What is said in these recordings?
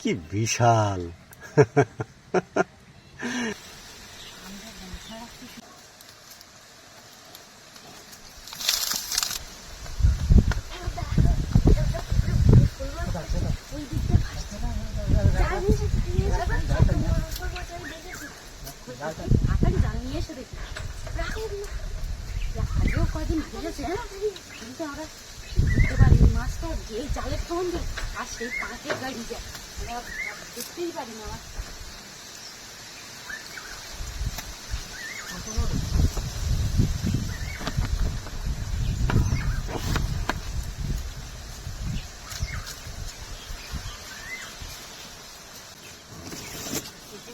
কি বিশাল। কদিন আমরা মাছটা যে জালের সঙ্গে আর সেই পাঁচের গাড়ি যায়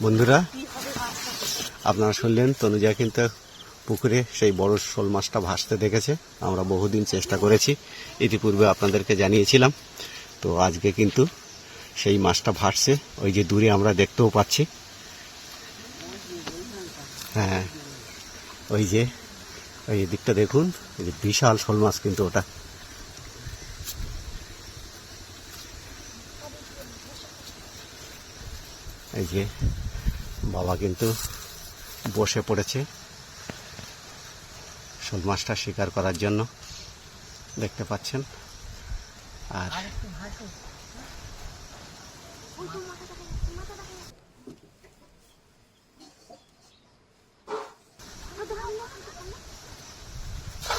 বন্ধুরা, আপনারা শুনলেন তনুজা কিন্তু পুকুরে সেই বড় শোল মাছটা ভাসতে দেখেছে। আমরা বহুদিন চেষ্টা করেছি, ইতিপূর্বে আপনাদেরকে জানিয়েছিলাম। তো আজকে কিন্তু সেই মাছটা ভাসছে, ওই যে দূরে আমরা দেখতেও পাচ্ছি। হ্যাঁ ওই যে, ওই দিকটা দেখুন ওই যে বিশাল শোল মাছ কিন্তু ওটা। এই যে বাবা কিন্তু বসে পড়েছে শোল মাছটা শিকার করার জন্য। দেখতে পাচ্ছেন? আর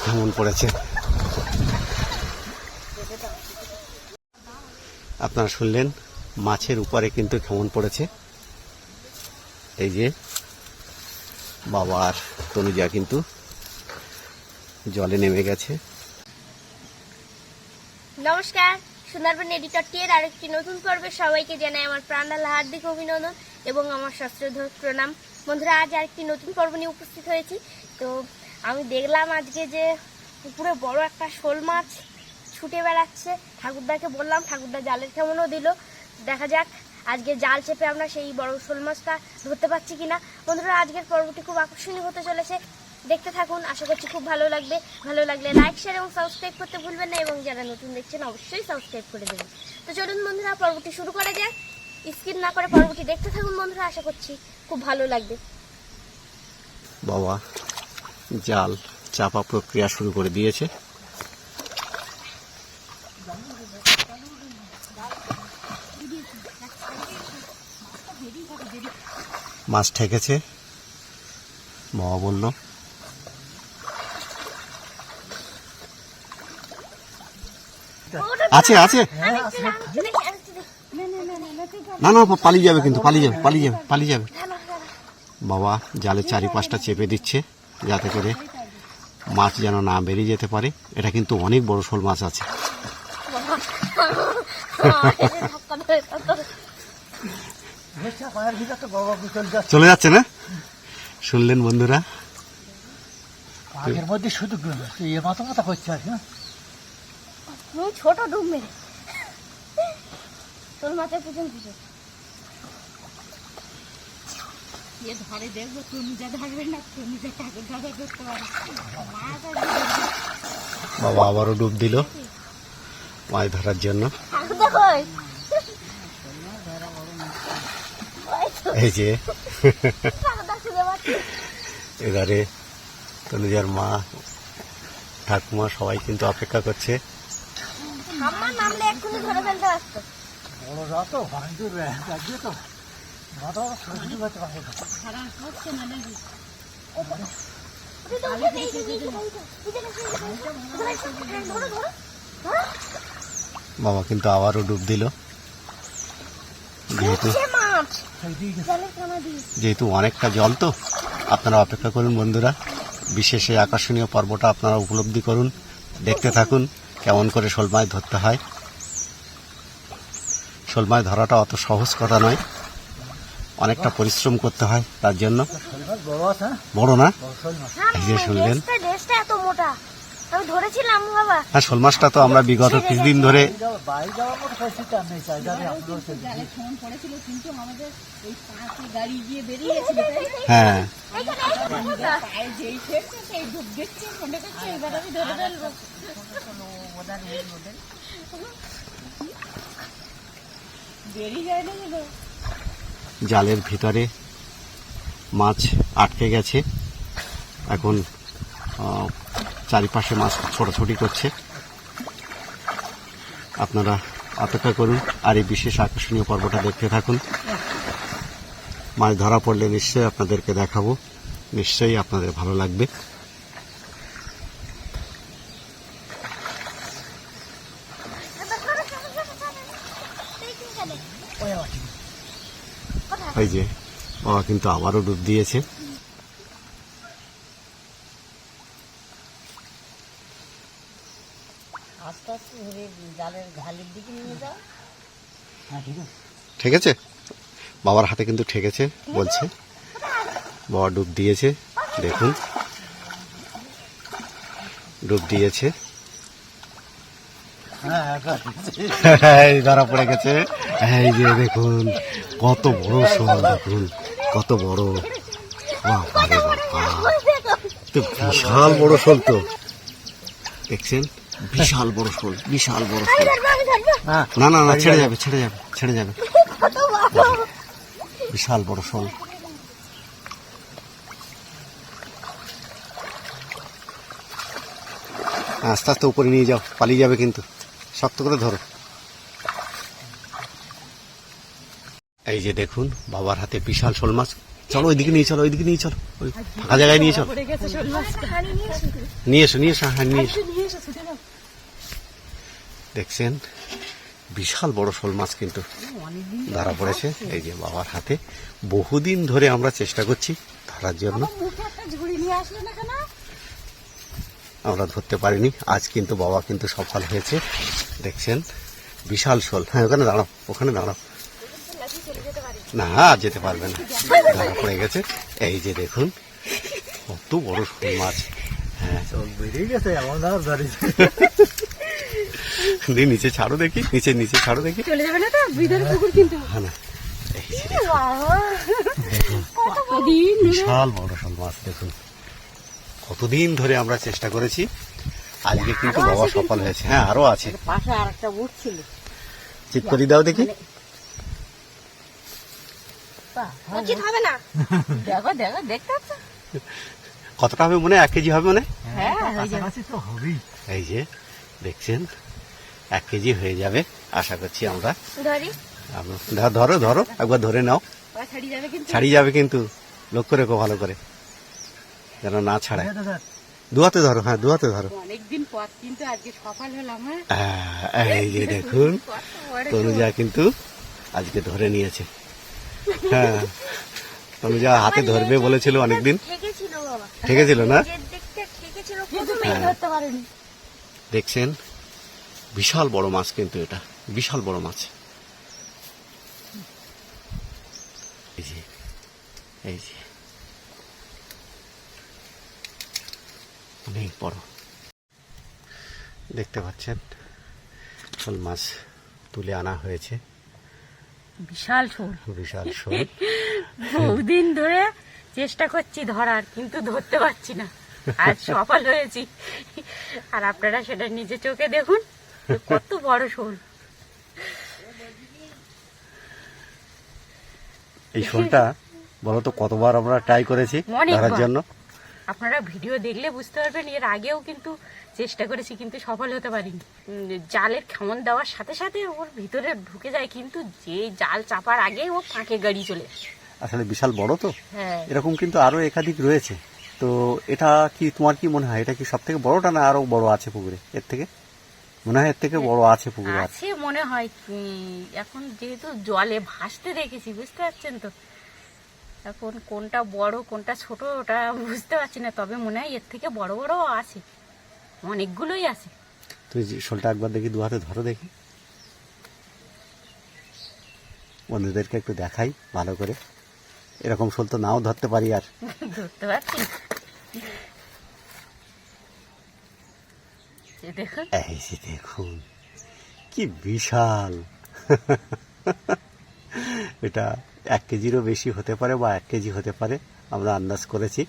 কেমন পড়েছে? আপনারা শুনলেন, মাছের উপরে কিন্তু কেমন পড়েছে? এই যে বাবার তনুজা কিন্তু জলে নেমে গেছে। নমস্কার। সুন্দরবন এডিটর টিয়ের আরেকটি নতুন পর্বে সবাইকে জানাই আমার প্রাণাল হার্দিক অভিনন্দন এবং আমার শাস্ত্রধর প্রণাম। বন্ধুরা, আজ আরেকটি নতুন পর্ব নিয়ে উপস্থিত হয়েছি। তো আমি দেখলাম আজকে যে পুকুরে বড় একটা শোল মাছ ছুটে বেড়াচ্ছে। ঠাকুরদাকে বললাম, ঠাকুরদা জালের কেমনও দিল। দেখা যাক, আজকে জাল চেপে আমরা সেই বড় শোল মাছটা ধরতে পারছি কিনা। বন্ধুরা, আজকের পর্বটি খুব আকর্ষণীয় হতে চলেছে। দেখতে থাকুন, আশা করছি খুব ভালো লাগবে। ভালো লাগলে লাইক শেয়ার এবং সাবস্ক্রাইব করতে ভুলবেন না এবং যারা নতুন দেখছেন অবশ্যই সাবস্ক্রাইব করে দেবেন। তো চলুন বন্ধুরা পর্বটি শুরু করা যাক। স্কিপ না করে পর্বটি দেখতে থাকুন বন্ধুরা, আশা করছি খুব ভালো লাগবে। বাবা, জাল চাপা প্রক্রিয়া শুরু করে দিয়েছে। মাছ ঠেকেছে বাবা বলল আছে আছে। না না পালিয়ে যাবে কিন্তু পালিয়ে যাবে পালিয়ে যাবে পালিয়ে যাবে। বাবা জালের চারিপাশটা চেপে দিচ্ছে যাতে করে মাছ যেন না বেরিয়ে যেতে পারে। এটা কিন্তু অনেক বড় শোল মাছ আছে। চলে যাচ্ছে না? শুনলেন বন্ধুরা? আগের মধ্যে শুধু মাথা মাথা করছে আর কি না? তুমি ছোট ডুব মেরে। তোর মাথায় পিছন পিছন। ধরে দেখব তনুজা ধরবে না ধরে করতে পারে। বাবা আবারও ডুব দিল। মাছ ধরার জন্য। এই যে। এবারে তনুজার মা ঠাকুমা সবাই কিন্তু অপেক্ষা করছে। তো। বাবা কিন্তু আবারও ডুব দিল। যেহেতু যেহেতু অনেকটা জল তো, আপনারা অপেক্ষা করুন বন্ধুরা। বিশেষ এই আকর্ষণীয় পর্বটা আপনারা উপলব্ধি করুন, দেখতে থাকুন, কেমন করে শোল মাছ ধরতে হয়। শোল মাছ ধরাটা অত সহজ কথা নয় অনেকটা পরিশ্রম করতে হয় তার জন্য বড় না শুনলেন? হ্যাঁ শোল মাছটা তো আমরা বিগত কিছুদিন ধরে? হ্যাঁ জালের ভিতরে মাছ আটকে গেছে। এখন চারিপাশে মাছ ছোটাছুটি করছে। আপনারা অপেক্ষা করুন আর এই বিশেষ আকর্ষণীয় পর্বটা দেখতে থাকুন। মাছ ধরা পড়লে নিশ্চয়ই আপনাদেরকে দেখাবো। নিশ্চয়ই আপনাদের ভালো লাগবে। এই যে বাবা কিন্তু আবারও ডুব দিয়েছে। আস্তে আস্তে ধরে জালের ঘালের দিকে নিয়ে যাও। হ্যাঁ ঠিক আছে। ঠিক আছে বাবার হাতে কিন্তু ঠেকেছে বলছে। বাবা ডুব দিয়েছে দেখুন। ডুব দিয়েছে হ্যাঁ একবার ঠিক আছে এই ধরা পড়ে গেছে। এই যে দেখুন, কত বড় শোল দেখুন, কত বড়। তো বিশাল বড় শোল তো। দেখছেন? বিশাল বড় শোল বিশাল বড় হ্যাঁ না না না, ছেড়ে যাবে ছেড়ে যাবে ছেড়ে যাবে। বিশাল বড় শোল আস্তে আস্তে উপরে নিয়ে যাও, পালিয়ে যাবে কিন্তু। শক্ত করে ধরো। এই যে দেখুন, বাবার হাতে বিশাল শোল মাছ। চলো ওইদিকে নিয়ে চলো, ওইদিকে নিয়ে চলো। ওই ফাঁকা জায়গায় নিয়ে চলো। নিয়ে এসো নিয়ে এসো হ্যাঁ নিয়ে এসো। দেখছেন? বিশাল বড় শোল মাছ কিন্তু ধরা পড়েছে। এই যে বাবার হাতে। বহুদিন ধরে আমরা চেষ্টা করছি ধরার জন্য। আমার ধরতে পারিনি। আজ কিন্তু বাবা কিন্তু সফল হয়েছে। দেখছেন? বিশাল শোল। হ্যাঁ ওখানে দাঁড়াও ওখানে দাঁড়াও। না আর যেতে পারবে না। ধরা পড়ে গেছে। এই যে দেখুন কত বড় শোল মাছ। হ্যাঁ। বেরিয়ে গেছে দিয়ে নিচে ছাড়ো দেখি নিচে নিচে ছাড়ো দেখি। চলে যাবে না তো? বিদের পুকুর কিন্তু। হ্যাঁ না। এই যে কতদিন বিশাল বড় শোল মাছ দেখুন। কতদিন ধরে আমরা চেষ্টা করেছি আজকে কিন্তু বাবা সফল হয়েছে। হ্যাঁ আরও আছে। পাশে করে দাও দেখি। হবে না। দেখো দেখো দেখতে কতটা হবে মনে? এক কেজি হবে মনে? হ্যাঁ এই যে দেখছেন? এক কেজি হয়ে যাবে আশা করছি আমরা। ধরি। ধরো ধরো একবার ধরে নাও। ছাড়িয়ে যাবে কিন্তু। লক্ষ্য রেখো ভালো করে। যেন না ছাড়ায় স্যার দুহাতে ধরো হ্যাঁ দুহাতে ধরো। অনেকদিন পর কিন্তু আজকে সফল হলাম হ্যাঁ। এই যে দেখুন তনুজা কিন্তু আজকে ধরে নিয়েছে। হ্যাঁ তনুজা হাতে ধরবে বলেছিল অনেকদিন। ঠেকেছিল না? যে দেখতে ঠেকেছিল কিন্তু প্রথমে মেয়ে ধরতে পারেনি। দেখছেন বিশাল বড় মাছ কিন্তু এটা বিশাল বড় মাছ। এই যে এই যে। অনেক বড়। দেখতে পাচ্ছেন শোল মাছ তুলে আনা হয়েছে। বিশাল শোল। বিশাল শোল। বহুদিন ধরে চেষ্টা করছি ধরার কিন্তু ধরতে পারছি না। আজ সফল হয়েছি। আর আপনারা সেটা নিজে চোখে দেখুন কত বড় শোল। এই শোলটা বলতো কতবার আমরা ট্রাই করেছি। ধরার জন্য। আপনারা ভিডিও দেখলে বুঝতে পারবেন এর আগেও কিন্তু চেষ্টা করেছি কিন্তু সফল হতে পারিনি। জালের খেমন দেওয়ার সাথে সাথে ওর ভিতরে ঢুকে যায় কিন্তু যে জাল চাপার আগে ও ফাঁকে গাড়ি চলে আসে। আসলে বিশাল বড় তো? হ্যাঁ। এরকম কিন্তু আরও একাধিক রয়েছে। তো এটা কি তোমার কি মনে হয় এটা কি সব থেকে বড়টা না আরও বড় আছে পুকুরে? এর থেকে? মনে হয় এর থেকে বড় আছে পুকুরে। আছে মনে হয় এখন যেহেতু জলে ভাসতে দেখেছি বুঝতে পারছেন তো? এখন কোনটা বড় কোনটা ছোট ওটা বুঝতে পারছি না। তবে মনে হয় এর থেকে বড় বড় আছে। অনেকগুলোই আছে। তুই যে শোলটা একবার দেখি দু হাতে ধরো দেখি। বন্ধুদেরকে একটু দেখাই ভালো করে। এরকম শোল তো নাও ধরতে পারি আর। ধরতে পারছি। দেখুন। এই যে দেখুন কি বিশাল। এটা এক কেজিরও বেশি হতে পারে বা এক কেজি হতে পারে, আমরা আন্দাজ করেছি।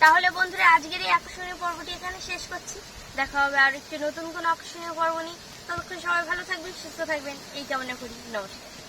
তাহলে বন্ধুরা, আজকের এই আকর্ষণীয় পর্বটি এখানে শেষ করছি। দেখা হবে আর একটি নতুন কোন আকর্ষণীয় পর্ব নিয়ে। ততক্ষণ সবাই ভালো থাকবেন, সুস্থ থাকবেন। এই কামনা করি। নমস্কার।